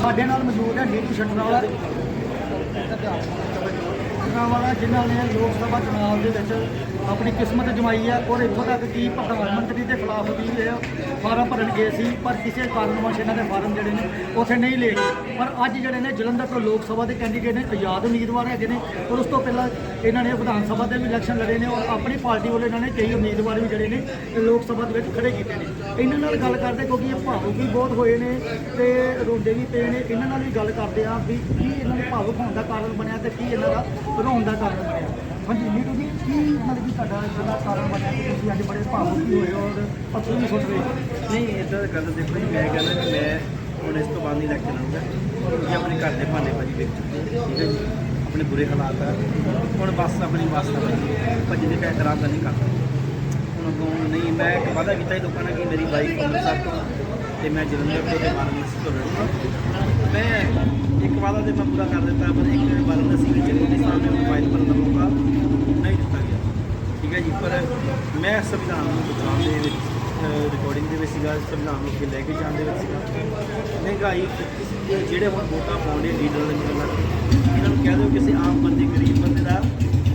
ਸਾਡੇ ਨਾਲ ਮੌਜੂਦ ਹੈ ਡੀਟੀ ਸ਼ਟਰਾਲਾ ਵਾਲਾ, ਜਿਨ੍ਹਾਂ ਨੇ ਲੋਕ ਸਭਾ ਚੁਣਾਵ ਦੇ ਵਿੱਚ ਆਪਣੀ ਕਿਸਮਤ ਜਮਾਈ ਹੈ ਔਰ ਇੱਥੋਂ ਤੱਕ ਕਿ ਪ੍ਰਧਾਨ ਮੰਤਰੀ ਦੇ ਖਿਲਾਫ ਵੀ ਇਹ ਫਾਰਮ ਭਰਨ ਗਏ ਸੀ, ਪਰ ਕਿਸੇ ਕਾਰਨਵਸ਼ ਇਹਨਾਂ ਦੇ ਫਾਰਮ ਜਿਹੜੇ ਨੇ ਉੱਥੇ ਨਹੀਂ ਲਏ ਪਰ ਅੱਜ ਜਿਹੜੇ ਨੇ ਜਲੰਧਰ ਤੋਂ ਲੋਕ ਸਭਾ ਦੇ ਕੈਂਡੀਡੇਟ ਨੇ, ਆਜ਼ਾਦ ਉਮੀਦਵਾਰ ਹੈਗੇ ਨੇ, ਔਰ ਉਸ ਤੋਂ ਪਹਿਲਾਂ ਇਹਨਾਂ ਨੇ ਵਿਧਾਨ ਸਭਾ ਦੇ ਵੀ ਇਲੈਕਸ਼ਨ ਲੜੇ ਨੇ ਔਰ ਆਪਣੀ ਪਾਰਟੀ ਵੱਲੋਂ ਇਹਨਾਂ ਨੇ ਕਈ ਉਮੀਦਵਾਰ ਵੀ ਜਿਹੜੇ ਨੇ ਲੋਕ ਸਭਾ ਦੇ ਵਿੱਚ ਖੜੇ ਕੀਤੇ ਨੇ। ਇਹਨਾਂ ਨਾਲ ਗੱਲ ਕਰਦੇ ਕਿਉਂਕਿ ਇਹ ਭਾਵੁਕ ਵੀ ਬਹੁਤ ਹੋਏ ਨੇ ਤੇ ਰੋਂਦੇ ਵੀ ਪਏ ਨੇ। ਇਹਨਾਂ ਨਾਲ ਵੀ ਗੱਲ ਕਰਦੇ ਆ ਵੀ ਕੀ ਇਹਨਾਂ ਦੇ ਭਾਵੁਕ ਹੋਣ ਦਾ ਕਾਰਨ ਬਣਿਆ ਤੇ ਕੀ ਇਹਨਾਂ ਦਾ ਰੋਣ ਦਾ ਕਾਰਨ ਬਣਿਆ। ਹਾਂਜੀ ਨੀਟੂ ਜੀ ਕੀ ਮਤਲਬ ਕਿ ਤੁਹਾਡਾ ਜਿਹੜਾ ਕਾਰਨ ਬਣਿਆ ਕਿ ਤੁਸੀਂ ਅੱਜ ਬੜੇ ਭਾਵੁਕ ਹੋਏ ਹੋ ਔਰ ਪੱਥਰ ਵੀ ਸੁੱਟ ਰਹੇ ਹੋ? ਨਹੀਂ ਇਦਾਂ ਦਾ ਗੱਲ ਦੇਖੋ ਜੀ, ਮੈਂ ਕਹਿੰਦਾ ਕਿ ਮੈਂ ਹੁਣ ਇਸ ਤੋਂ ਬਾਅਦ ਨਹੀਂ ਇਲੈਕਸ਼ਨ ਆਊਗਾ ਕਿਉਂਕਿ ਆਪਣੇ ਘਰ ਦੇ ਭਾਂਡੇ ਭਾਜੀ ਵੇਚ ਚੁੱਕੇ ਠੀਕ ਹੈ ਜੀ? ਆਪਣੇ ਬੁਰੇ ਹਾਲਾਤ ਆ। ਹੁਣ ਬਸ ਆਪਣੀ ਬਸ ਦਾ ਭਾਜੀ ਦੇ ਕਹਿ ਖਰਾਬ ਨਹੀਂ ਕਰਦਾ। ਹੁਣ ਅੱਗੋਂ ਨਹੀਂ, ਮੈਂ ਇੱਕ ਵਾਅਦਾ ਕੀਤਾ ਸੀ ਲੋਕਾਂ ਨਾਲ ਕਿ ਮੇਰੀ ਬਾਈਕ ਅੰਮ੍ਰਿਤਸਰ ਤੋਂ ਤੇ ਮੈਂ ਜਲੰਧਰ ਤੋਂ ਤੇ ਵਾਰਾਣਸੀ ਤੋਂ ਲੜੂੰਗਾ ਮੈਂ ਇੱਕ ਵਾਅਦਾ ਤੇ ਮੈਂ ਪੂਰਾ ਕਰ ਦਿੱਤਾ, ਪਰ ਇੱਕ ਵਾਰਾਣਸੀ ਵਿੱਚ ਮੇਰੇ ਸਾਹਮਣੇ ਮੋਬਾਈਲ ਭਰਨ ਦਾ ਮੌਕਾ ਨਹੀਂ ਦਿੱਤਾ ਗਿਆ। ਠੀਕ ਹੈ ਜੀ, ਪਰ ਮੈਂ ਸੰਵਿਧਾਨ ਨੂੰ ਬਚਾਉਣ ਦੇ ਵਿੱਚ ਰਿਕਾਰਡਿੰਗ ਦੇ ਵਿੱਚ ਸੀਗਾ, ਸੰਵਿਧਾਨ ਨੂੰ ਅੱਗੇ ਲੈ ਕੇ ਜਾਣ ਦੇ ਵਿੱਚ ਸੀਗਾ। ਮਹਿੰਗਾਈ ਜਿਹੜੇ ਹੁਣ ਵੋਟਾਂ ਪਾਉਂਦੇ ਲੀਡਰ ਦੇ ਜਿਹਨਾਂ ਇਹਨਾਂ ਨੂੰ ਕਹਿ ਦਿਓ ਕਿਸੇ ਆਮ ਬੰਦੇ, ਗਰੀਬ ਬੰਦੇ ਦਾ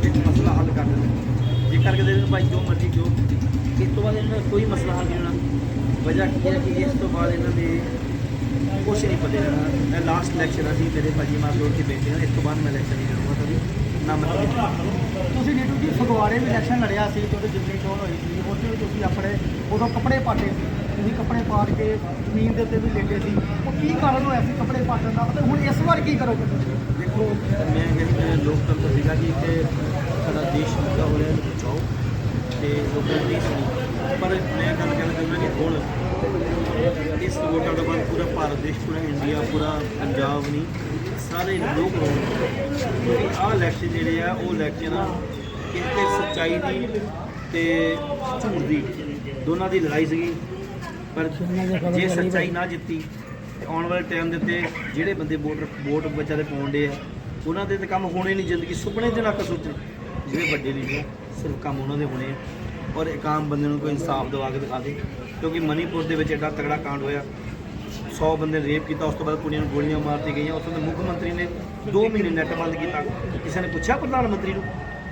ਇੱਕ ਮਸਲਾ ਹੱਲ ਕਰ ਦੇਣ ਜੇ ਕਰਕੇ ਦੇ ਭਾਈ ਜੋ ਮਰਜ਼ੀ ਜੋ, ਇਸ ਤੋਂ ਬਾਅਦ ਇਹਨਾਂ ਦਾ ਕੋਈ ਮਸਲਾ ਹੱਲ ਨਹੀਂ ਹੋਣਾ। ਵਜ੍ਹਾ ਕੀ ਹੈ ਕਿ ਇਸ ਤੋਂ ਬਾਅਦ ਇਹਨਾਂ ਦੇ ਕੁਛ ਨਹੀਂ ਪਤਾ ਰਹਿਣਾ ਮੈਂ ਲਾਸਟ ਇਲੈਕਸ਼ਨ ਅਸੀਂ ਮੇਰੇ ਭਾਜੀ ਮਾਰ ਲੋੜ ਕੇ ਬੈਠੇ ਹਾਂ ਇਸ ਤੋਂ ਬਾਅਦ ਮੈਂ ਇਲੈਕਸ਼ਨ ਨਹੀਂ ਲੜੂੰਗਾ ਕਦੀ। ਨਾ ਮਤਲਬ ਤੁਸੀਂ ਨੀਟੂ ਜੀ ਫਗਵਾੜੇ ਵੀ ਇਲੈਕਸ਼ਨ ਲੜਿਆ ਸੀ ਜਦੋਂ ਜਿੰਨੀ ਚੋਣ ਹੋਈ ਸੀ ਉਹਦੇ ਵਿੱਚ ਤੁਸੀਂ ਆਪਣੇ ਉਦੋਂ ਕੱਪੜੇ ਪਾਟੇ ਸੀ। ਤੁਸੀਂ ਕੱਪੜੇ ਪਾੜ ਕੇ ਜ਼ਮੀਨ ਦੇ ਉੱਤੇ ਵੀ ਲੇਟੇ ਸੀ। ਉਹ ਕੀ ਕਾਰਨ ਹੋਇਆ ਸੀ ਕੱਪੜੇ ਪਾਟਣ ਦਾ? ਤੇ ਹੁਣ ਇਸ ਵਾਰ ਕੀ ਕਰੋਗੇ ਤੁਸੀਂ? ਦੇਖੋ ਮੈਂ ਕਹਿੰਦਾ ਲੋਕਤੰਤਰ ਸੀਗਾ ਕਿ ਇੱਕ ਸਾਡਾ ਦੇਸ਼ ਮੁੱਦਾ ਹੋ ਰਿਹਾ ਬਚਾਓ। ਤੇ ਲੋਕਾਂ ਦੀ ਸੁਣੀ ਪਰ ਮੈਂ ਗੱਲ ਕਹਿਣਾ ਚਾਹੁੰਦਾ ਕਿ ਹੁਣ ਇਸ ਵੋਟਾਂ ਤੋਂ ਬਾਅਦ ਪੂਰਾ ਭਾਰਤ ਦੇਸ਼, ਪੂਰਾ ਇੰਡੀਆ ਪੂਰਾ ਪੰਜਾਬ ਨਹੀਂ, ਸਾਰੇ ਲੋਕ ਕਿਉਂਕਿ ਆਹ ਇਲੈਕਸ਼ਨ ਜਿਹੜੇ ਆ, ਉਹ ਇਲੈਕਸ਼ਨ ਆ ਸੱਚਾਈ ਦੀ ਤੇ ਝੂਠ ਦੀ, ਦੋਨਾਂ ਦੀ ਲੜਾਈ ਸੀਗੀ। ਪਰ ਜੇ ਸੱਚਾਈ ਨਾ ਜਿੱਤੀ, ਤੇ ਆਉਣ ਵਾਲੇ ਟਾਈਮ ਦੇ ਉੱਤੇ ਜਿਹੜੇ ਬੰਦੇ ਵੋਟਰ ਵੋਟ ਵੋਟ ਵਿਚਾਰੇ ਪਾਉਂਦੇ ਆ, ਉਹਨਾਂ ਦੇ ਤਾਂ ਕੰਮ ਹੋਣੇ ਨਹੀਂ ਜ਼ਿੰਦਗੀ ਸੁਪਨੇ ਦੇ ਲੱਕ ਸੋਚਣ ਜਿਹੜੇ ਵੱਡੇ ਲੀਡਰ ਸਿਰਫ ਕੰਮ ਉਹਨਾਂ ਦੇ ਹੋਣੇ ਆ। ਔਰ ਇੱਕ ਆਮ ਬੰਦੇ ਨੂੰ ਕੋਈ ਇਨਸਾਫ ਦਿਵਾ ਕੇ ਦਿਖਾ ਦੇ, ਕਿਉਂਕਿ ਮਨੀਪੁਰ ਦੇ ਵਿੱਚ ਐਡਾ ਤਗੜਾ ਕਾਂਡ ਹੋਇਆ। 100 ਬੰਦੇ ਰੇਪ ਕੀਤਾ, ਉਸ ਤੋਂ ਬਾਅਦ ਕੁੜੀਆਂ ਨੂੰ ਗੋਲੀਆਂ ਮਾਰਤੀ ਗਈਆਂ। ਉਸ ਤੋਂ ਮੁੱਖ ਮੰਤਰੀ ਨੇ 2 ਮਹੀਨੇ ਨੈਟ ਬੰਦ ਕੀਤਾ। ਕਿਸੇ ਨੇ ਪੁੱਛਿਆ ਪ੍ਰਧਾਨ ਮੰਤਰੀ ਨੂੰ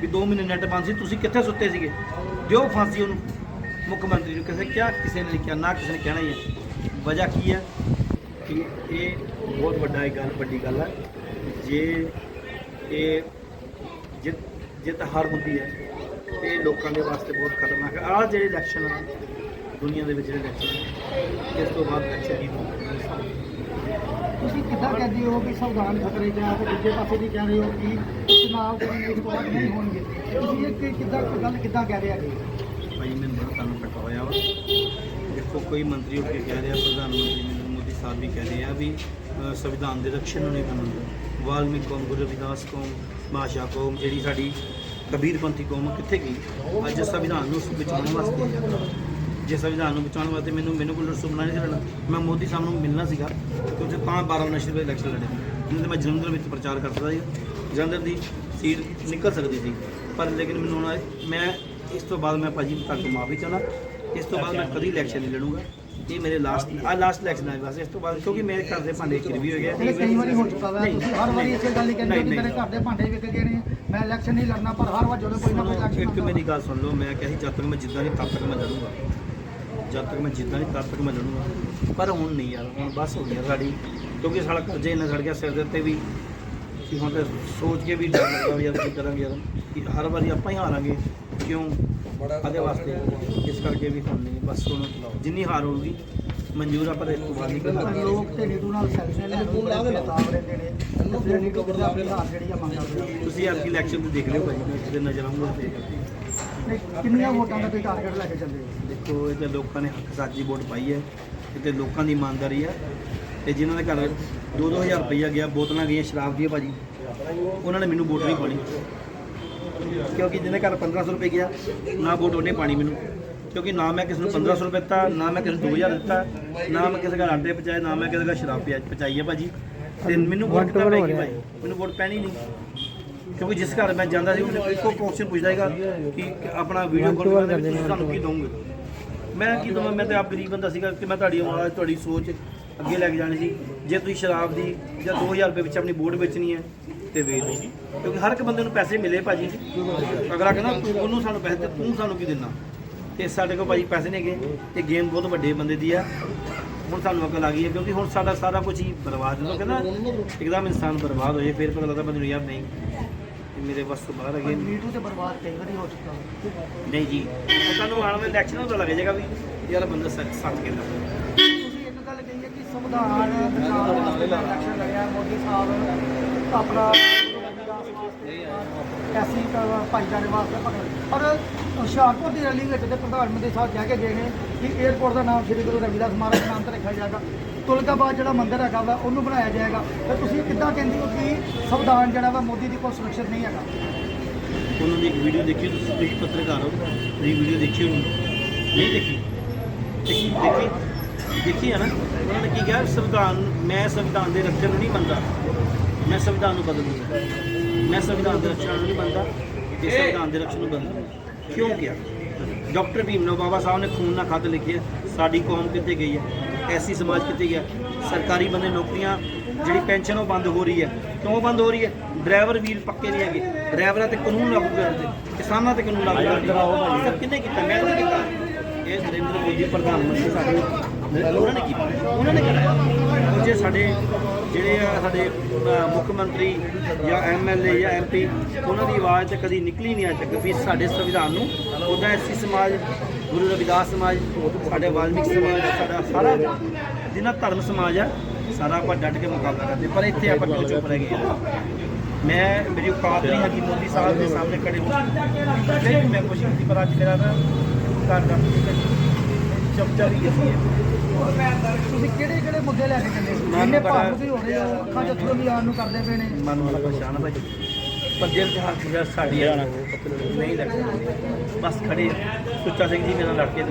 ਵੀ 2 ਮਹੀਨੇ ਨੈਟ ਬੰਦ ਸੀ, ਤੁਸੀਂ ਕਿੱਥੇ ਸੁੱਤੇ ਸੀਗੇ? ਦਿਓ ਫਾਂਸੀ ਉਹਨੂੰ। ਮੁੱਖ ਮੰਤਰੀ ਨੂੰ ਕਿਸੇ ਕਿਹਾ, ਕਿਸੇ ਨੇ ਲਿਖਿਆ ਨਾ ਕਿਸੇ ਨੇ ਕਹਿਣਾ ਹੀ ਹੈ। ਵਜ੍ਹਾ ਕੀ ਹੈ? ਕਿ ਇਹ ਬਹੁਤ ਵੱਡਾ ਇੱਕ ਗੱਲ, ਵੱਡੀ ਗੱਲ ਹੈ। ਜੇ ਇਹ ਜਿੱਤ ਜਿੱਤ ਹਾਰ ਹੁੰਦੀ ਹੈ ਇਹ ਲੋਕਾਂ ਦੇ ਵਾਸਤੇ ਬਹੁਤ ਖਤਰਨਾਕ ਹੈ। ਆਹ ਜਿਹੜੇ ਇਲੈਕਸ਼ਨ ਆ ਦੁਨੀਆ ਦੇ ਵਿੱਚ ਜਿਹੜੇ ਇਲੈਕਸ਼ਨ ਇਸ ਤੋਂ ਬਾਅਦ ਇਲੈਕਸ਼ਨ ਨਹੀਂ ਹੋਣਗੇ ਤੁਸੀਂ ਕਿੱਦਾਂ ਕਹਿੰਦੇ ਹੋ ਕਿ ਸੰਵਿਧਾਨ ਖਤਰੇ 'ਚ ਆ ਤੇ ਦੂਜੇ ਪਾਸੇ ਵੀ ਕਹਿ ਰਹੇ ਹੋ ਕਿ ਚੁਣਾਵ ਇਸ ਤੋਂ ਬਾਅਦ ਨਹੀਂ ਹੋਣਗੇ? ਤੁਸੀਂ ਇਹ ਕਿੱਦਾਂ ਗੱਲ ਕਿੱਦਾਂ ਕਹਿ ਰਹੇ ਹੈਗੇ? ਭਾਈ ਮੈਨੂੰ ਬੜਾ ਤੁਹਾਨੂੰ ਪਤਾ ਹੋਇਆ ਵਾ। ਦੇਖੋ ਕੋਈ ਮੰਤਰੀ ਉੱਠ ਕੇ ਕਹਿ ਰਿਹਾ ਪ੍ਰਧਾਨ ਮੰਤਰੀ ਨਰਿੰਦਰ ਮੋਦੀ ਸਾਹਿਬ ਵੀ ਕਹਿ ਰਹੇ ਆ ਵੀ ਸੰਵਿਧਾਨ ਦੇ ਰਕਸ਼ਣ ਨੂੰ ਨਹੀਂ ਕਰਨਾ ਵਾਲਮੀਕ ਕੌਮ ਗੁਰੂ ਰਵਿਦਾਸ ਕੌਮ ਭਾਸ਼ਾ ਕੌਮ ਜਿਹੜੀ ਸਾਡੀ ਕਬੀਰਪੰਥੀ ਕੌਮ ਆ, ਕਿੱਥੇ ਗਈ? ਅੱਜ ਸੰਵਿਧਾਨ ਨੂੰ ਬਚਾਉਣ ਵਾਸਤੇ ਜੇ ਸੰਵਿਧਾਨ ਨੂੰ ਬਚਾਉਣ ਵਾਸਤੇ ਮੈਨੂੰ ਮੈਨੂੰ ਕੋਈ ਸੁਣਨਾ ਨਹੀਂ ਸੀ ਲੜਨਾ। ਮੈਂ ਮੋਦੀ ਸਾਹਿਬ ਨੂੰ ਮਿਲਣਾ ਸੀਗਾ ਕਿਉਂਕਿ ਤਾਂ 12 ਨਸ਼ਰ ਦੇ ਇਲੈਕਸ਼ਨ ਲੜੇ। ਨਹੀਂ ਤਾਂ ਮੈਂ ਜਲੰਧਰ ਵਿੱਚ ਪ੍ਰਚਾਰ ਕਰਦਾ ਸੀ। ਜਲੰਧਰ ਦੀ ਸੀਟ ਨਿਕਲ ਸਕਦੀ ਸੀ। ਪਰ ਲੇਕਿਨ ਮੈਨੂੰ ਮੈਂ ਇਸ ਤੋਂ ਬਾਅਦ ਮੈਂ ਭਾਜੀ ਤੁਹਾਡੇ ਮਾਫੀ ਚਾਹਣਾ ਇਸ ਤੋਂ ਬਾਅਦ ਮੈਂ ਕਦੀ ਇਲੈਕਸ਼ਨ ਨਹੀਂ ਲੜੂੰਗਾ। ਇਹ ਮੇਰੇ ਲਾਸਟ ਆ ਲਾਸਟ ਇਲੈਕਸ਼ਨ ਹੈ ਬਸ ਇਸ ਤੋਂ ਬਾਅਦ ਕਿਉਂਕਿ ਮੇਰੇ ਘਰ ਦੇ ਭਾਂਡੇ ਖਿਰ ਵੀ ਹੋ ਗਏ। ਇਹ ਕਈ ਵਾਰੀ ਹੋ ਚੁੱਕਾ ਵਾ। ਤੁਸੀਂ ਹਰ ਵਾਰੀ ਇਸੇ ਗੱਲ ਹੀ ਕਹਿੰਦੇ ਹੋ ਕਿ ਮੇਰੇ ਘਰ ਦੇ ਭਾਂਡੇ ਵਿਕ ਗਏ ਨੇ। ਮੈਂ ਇਲੈਕਸ਼ਨ ਨਹੀਂ ਲੜਨਾ ਪਰ ਹਰ ਵਾਰ ਜਦੋਂ ਕੋਈ ਨਾ ਕੋਈ ਇਲੈਕਸ਼ਨ ਇੱਕ ਮੇਰੀ ਗੱਲ ਸੁਣ ਲਓ। ਮੈਂ ਕਿਹਾ ਜਦ ਤੱਕ ਮੈਂ ਜਿੱਦਾਂ ਨਹੀਂ ਤਦ ਤੱਕ ਮੈਂ ਲੜੂੰਗਾ। ਜਦ ਤੱਕ ਮੈਂ ਜਿੱਦਾਂ ਨਹੀਂ ਤਦ ਤੱਕ ਮੈਂ ਲੜੂੰਗਾ। ਪਰ ਹੁਣ ਨਹੀਂ ਯਾਰ ਹੁਣ ਬਸ ਹੋ ਗਿਆ ਸਾਡੀ। ਕਿਉਂਕਿ ਸਾਡਾ ਕਰਜ਼ੇ ਇੰਨਾ ਸੜ ਗਿਆ ਸਿਰ ਦੇ ਉੱਤੇ ਵੀ ਕਿ ਹੁਣ ਤਾਂ ਸੋਚ ਕੇ ਵੀ ਡਰ ਲੱਗਦਾ ਵੀ ਯਾਰ ਕੀ ਕਰਾਂਗੇ ਯਾਰ ਕਿ ਹਰ ਵਾਰੀ ਆਪਾਂ ਹੀ ਹਾਰਾਂਗੇ ਕਿਉਂ? ਆਦੇ ਵਾਸਤੇ। ਇਸ ਕਰਕੇ ਵੀ ਹੁਣ ਨਹੀਂ ਬਸ ਹੁਣ ਜਿੰਨੀ ਹਾਰ ਹੋਊਗੀ ਮਨਜ਼ੂਰ ਆਪਾਂ ਇਸ ਤੋਂ ਬਾਅਦ ਨਹੀਂ। ਕਰਾਂਗੇ ਲੋਕ ਤੇ ਨੀਟੂ ਨਾਲ ਸੈਲਫੀ ਲੈਣ ਨੂੰ ਬੜੇ ਬੇਤਾਬ ਰਹਿੰਦੇ ਨੇ। ਤੇ ਫਿਰ ਨੀਟੂ ਆਪਣੀ ਹਾਰ ਜਿਹੜੀ ਆ ਤੁਸੀਂ ਆਪਕੀ ਇਲੈਕਸ਼ਨ ਨੂੰ ਦੇਖ ਲਿਓ ਭਾਜੀ ਮੈਂ ਕਿਤੇ ਨਜ਼ਰ ਆਉਂਗਾ ਤੇ ਕਿੰਨੀਆਂ ਵੋਟਾਂ ਦਾ ਤੁਸੀਂ ਟਾਰਗੇਟ ਲੈ ਕੇ ਚੱਲਦੇ ਹੋ? ਦੇਖੋ ਇਹ ਤੇ ਲੋਕਾਂ ਨੇ ਹੱਕ ਸਾਜੀ ਵੋਟ ਪਾਈ ਹੈ ਤੇ ਲੋਕਾਂ ਦੀ ਇਮਾਨਦਾਰੀ ਹੈ ਤੇ ਜਿਨ੍ਹਾਂ ਦੇ ਘਰ 2-2000 ਰੁਪਈਆ ਗਿਆ, ਬੋਤਲਾਂ ਗਈਆਂ, ਸ਼ਰਾਬ ਦੀਆਂ ਭਾਜੀ। ਉਹਨਾਂ ਨੇ ਮੈਨੂੰ ਵੋਟ ਨਹੀਂ ਪਾਣੀ ਕਿਉਂਕਿ ਜਿਹਨੇ ਘਰ 1500 ਰੁਪਏ ਗਿਆ, ਨਾ ਵੋਟ ਉਹਨੇ ਪਾਣੀ ਮੈਨੂੰ। ਕਿਉਂਕਿ ਨਾ ਮੈਂ ਕਿਸੇ ਨੂੰ 1500 ਰੁਪਏ ਦਿੱਤਾ, ਨਾ ਮੈਂ ਕਿਸੇ ਨੂੰ 2000 ਦਿੱਤਾ, ਨਾ ਮੈਂ ਕਿਸੇ ਘਰ ਆਟੇ ਪਚਾਏ, ਨਾ ਮੈਂ ਕਿਸੇ ਘਰ ਸ਼ਰਾਬ ਪਿਆ, ਪਚਾਈ ਹੈ ਭਾਜੀ। ਤੇ ਮੈਨੂੰ ਵੋਟ ਕਿੱਦਾਂ ਪੈਗੀ ਭਾਈ, ਮੈਨੂੰ ਵੋਟ ਪੈਣੀ ਨਹੀਂ। ਕਿਉਂਕਿ ਜਿਸ ਘਰ ਮੈਂ ਜਾਂਦਾ ਸੀ, ਉਹਨੇ ਇੱਕੋ ਕੁਐਸਚਨ ਪੁੱਛਦਾ ਹੈਗਾ ਕਿ ਆਪਣਾ ਵੀਡੀਓ ਕਾਲ ਕਰਦੇ ਤੁਸੀਂ ਸਾਨੂੰ ਕੀ ਦੋਗੇ ਮੈਂ ਕੀ ਦਵਾਂ? ਮੈਂ ਤੇ ਆਪ ਗਰੀਬ ਬੰਦਾ ਸੀਗਾ ਕਿ ਮੈਂ ਤੁਹਾਡੀ ਆਵਾਜ਼, ਤੁਹਾਡੀ ਸੋਚ ਅੱਗੇ ਲੈ ਕੇ ਜਾਣੀ ਸੀ। ਜੇ ਤੁਸੀਂ ਸ਼ਰਾਬ ਦੀ ਜਾਂ 2000 ਰੁਪਏ ਵਿੱਚ ਆਪਣੀ ਬੋਰਡ ਵੇਚਣੀ ਹੈ ਤੇ ਵੇਚ ਦਿਓ। ਕਿਉਂਕਿ ਹਰ ਇੱਕ ਬੰਦੇ ਨੂੰ ਪੈਸੇ ਮਿਲੇ ਭਾਜੀ। ਅਗਲਾ ਕਹਿੰਦਾ ਤੂੰ ਉਹਨੂੰ ਸਾਨੂੰ ਪੈਸੇ ਦੇ ਤੂੰ ਸਾਨੂੰ ਕੀ ਦੇਣਾ ਤੇ ਸਾਡੇ ਕੋਲ ਭਾਜੀ ਪੈਸੇ ਨਹੀਂ ਹੈਗੇ ਇਹ ਗੇਮ ਬਹੁਤ ਵੱਡੇ ਬੰਦੇ ਦੀ ਆ। ਹੁਣ ਸਾਨੂੰ ਅਕਲ ਆ ਗਈ ਹੈ ਕਿਉਂਕਿ ਹੁਣ ਸਾਡਾ ਸਾਰਾ ਕੁਝ ਹੀ ਬਰਬਾਦ ਹੋ ਕਹਿੰਦਾ ਇੱਕਦਮ ਇਨਸਾਨ ਬਰਬਾਦ ਹੋ ਜਾਏ ਫਿਰ ਪਤਾ ਲੱਗਦਾ ਬੰਦੇ ਨੂੰ ਯਾਰ ਨਹੀਂ। ਮੇਰੇ ਵੱਸ ਤੋਂ ਬਾਹਰ ਹੈਗੇ। ਮੀਟੂ ਤੇ ਬਰਬਾਦ ਕਈ ਵਾਰੀ ਹੋ ਚੁੱਕਾ। ਨਹੀਂ ਜੀ। ਤੁਹਾਨੂੰ ਆਉਣ ਵਾਲੇ ਇਲੈਕਸ਼ਨ ਪਤਾ ਲੱਗ ਜਾਏਗਾ ਵੀ ਯਾਰ ਬੰਦਾ ਸੱਚ ਸੱਚ ਕਹਿੰਦਾ ਕਿ ਸੰਵਿਧਾਨ ਬਚਾਉਣ ਵਾਸਤੇ ਇਲੈਕਸ਼ਨ ਲੜਿਆ, ਮੋਦੀ ਸਾਹਿਬ ਆਪਣਾ ਐਸੀ ਭਾਈਚਾਰੇ ਵਾਸਤੇ ਪਰ ਹੁਸ਼ਿਆਰਪੁਰ ਦੀ ਰੈਲੀ ਵਿੱਚ ਤੇ ਪ੍ਰਧਾਨ ਮੰਤਰੀ ਸਾਹਿਬ ਕਹਿ ਕੇ ਗਏ ਨੇ ਕਿ 에ਅਰਪੋਰਟ ਦਾ ਨਾਮ ਸ੍ਰੀ ਗੁਰੂ ਰਵਿਦਾਸ ਮਹਾਰਾਜ ਦੇ ਨਾਮ ਤੇ ਰੱਖਿਆ ਜਾਏਗਾ। ਤੁਲਕਾਬਾਦ ਜਿਹੜਾ ਮੰਦਿਰ ਹੈਗਾ ਵਾ, ਉਹਨੂੰ ਬਣਾਇਆ ਜਾਏਗਾ। ਤੇ ਤੁਸੀਂ ਕਿੱਦਾਂ ਕਹਿੰਦੇ ਹੋ ਕਿ ਸੰਵਿਧਾਨ ਜਿਹੜਾ ਵਾ, ਮੋਦੀ ਦੀ ਕੋਈ ਸੁਰੱਖਿਅਤ ਨਹੀਂ ਹੈਗਾ? ਉਹਨਾਂ ਦੀ ਇੱਕ ਵੀਡੀਓ ਦੇਖੀ, ਤੁਸੀਂ ਤੁਸੀਂ ਪੱਤਰਕਾਰ ਹੋ। ਤੁਸੀਂ ਵੀਡੀਓ ਦੇਖੀ ਹੋਣੀ। ਨਹੀਂ ਦੇਖੀ ਦੇਖੀ? ਦੇਖੀ ਦੇਖੀ ਹੈ ਨਾ, ਉਹਨਾਂ ਨੇ ਕੀ ਕਿਹਾ? ਸੰਵਿਧਾਨ, ਮੈਂ ਸੰਵਿਧਾਨ ਦੇ ਰੱਖਣ ਨੂੰ ਨਹੀਂ ਮੰਨਦਾ। ਮੈਂ ਸੰਵਿਧਾਨ ਨੂੰ ਬਦਲ ਦੂੰਗਾ ਮੈਂ ਸੰਵਿਧਾਨ ਦੇ ਰੱਖਣ ਨੂੰ ਨਹੀਂ ਮੰਨਦਾ, ਤੇ ਸੰਵਿਧਾਨ ਦੇ ਰੱਖਣ ਨੂੰ ਬਦਲ ਕਿਉਂ ਕਿਹਾ? ਡਾਕਟਰ ਭੀਮ ਰਾਓ ਬਾਬਾ ਸਾਹਿਬ ਨੇ ਖੂਨ ਨਾਲ ਖੱਤ ਲਿਖਿਆ ਸਾਡੀ ਕੌਮ ਕਿੱਥੇ ਗਈ ਹੈ? ਐਸੀ ਸਮਾਜ ਕਿੱਥੇ ਗਿਆ ਸਰਕਾਰੀ ਬੰਦੇ ਨੌਕਰੀਆਂ, ਜਿਹੜੀ ਪੈਨਸ਼ਨ ਉਹ ਬੰਦ ਹੋ ਰਹੀ ਹੈ। ਕਿਉਂ ਬੰਦ ਹੋ ਰਹੀ ਹੈ? ਡਰਾਈਵਰ ਵੀਰ ਪੱਕੇ ਨਹੀਂ ਹੈਗੇ। ਡਰਾਈਵਰਾਂ ਤੇ ਕਾਨੂੰਨ ਲਾਗੂ ਕਰਦੇ ਕਿਸਾਨਾਂ ਤੇ ਕਾਨੂੰਨ ਲਾਗੂ ਕਰਦੇ ਇਹ ਸਭ ਕਿਹਨੇ ਕੀਤਾ? ਮੈਂ ਤਾਂ ਕੀਤਾ। ਇਹ ਨਰਿੰਦਰ ਮੋਦੀ ਪ੍ਰਧਾਨ ਮੰਤਰੀ ਸਾਡੇ ਉਹਨਾਂ ਨੇ ਕੀਤਾ ਉਹਨਾਂ ਨੇ ਕਰਾਇਆ ਉਹ ਸਾਡੇ ਜਿਹੜੇ ਆ ਸਾਡੇ ਮੁੱਖ ਮੰਤਰੀ ਜਾਂ ਐਮਐਲਏ ਜਾਂ ਐਮਪੀ ਉਹਨਾਂ ਦੀ ਆਵਾਜ਼ ਤਾਂ ਕਦੀ ਨਿਕਲੀ ਨਹੀਂ ਅੱਜ ਤੱਕ ਵੀ ਸਾਡੇ ਸੰਵਿਧਾਨ ਨੂੰ। ਉਹਦਾ ਐਸੀ ਸਮਾਜ, ਗੁਰੂ ਰਵਿਦਾਸ ਸਮਾਜ, ਸਾਡੇ ਵਾਲਮੀਕ ਸਮਾਜ, ਸਾਡਾ ਸਾਰਾ ਜਿੰਨਾ ਧਰਮ ਸਮਾਜ ਆ, ਸਾਰਾ ਆਪਾਂ ਡਟ ਕੇ ਮੁਕਾਬਲਾ ਕਰਦੇ। ਪਰ ਇੱਥੇ ਆਪਾਂ ਕਿਉਂ ਚੁੱਪ ਰਹਿ ਗਏ ਆ? ਮੈਂ, ਮੇਰੀ ਔਕਾਤ ਨਹੀਂ ਹੈਗੀ ਮੋਦੀ ਸਾਹਿਬ ਦੇ ਸਾਹਮਣੇ ਖੜੇ ਹੋ ਮੈਂ ਕੁਛ ਨਹੀਂ ਪਰ ਅੱਜ ਮੇਰਾ ਨਾ ਘਰ ਦਾ ਅਸੀਂ ਤੁਸੀਂ ਕਿਹੜੇ ਕਿਹੜੇ ਮੁੱਦੇ ਲੈ ਕੇ ਚੱਲੇ? ਇੰਨੇ ਭਾਵੁਕ ਵੀ ਹੋ ਰਹੇ ਹੋ? ਅੱਖਾਂ ਚ ਅਥਰੂ ਵੀ ਆਉਣ ਨੂੰ ਕਰਦੇ ਪਏ ਨੇ। ਮਨ ਵਾਲਾ ਪਰੇਸ਼ਾਨ ਆ ਭਾਈ। ਜਿਹੜਾ ਸਾਡੀ ਨਹੀਂ ਲੱਗਦਾ। ਬਸ ਖੜੇ। ਸੁੱਚਾ ਸਿੰਘ ਜੀ ਮੇਰੇ ਨਾਲ ਲੜ ਕੇ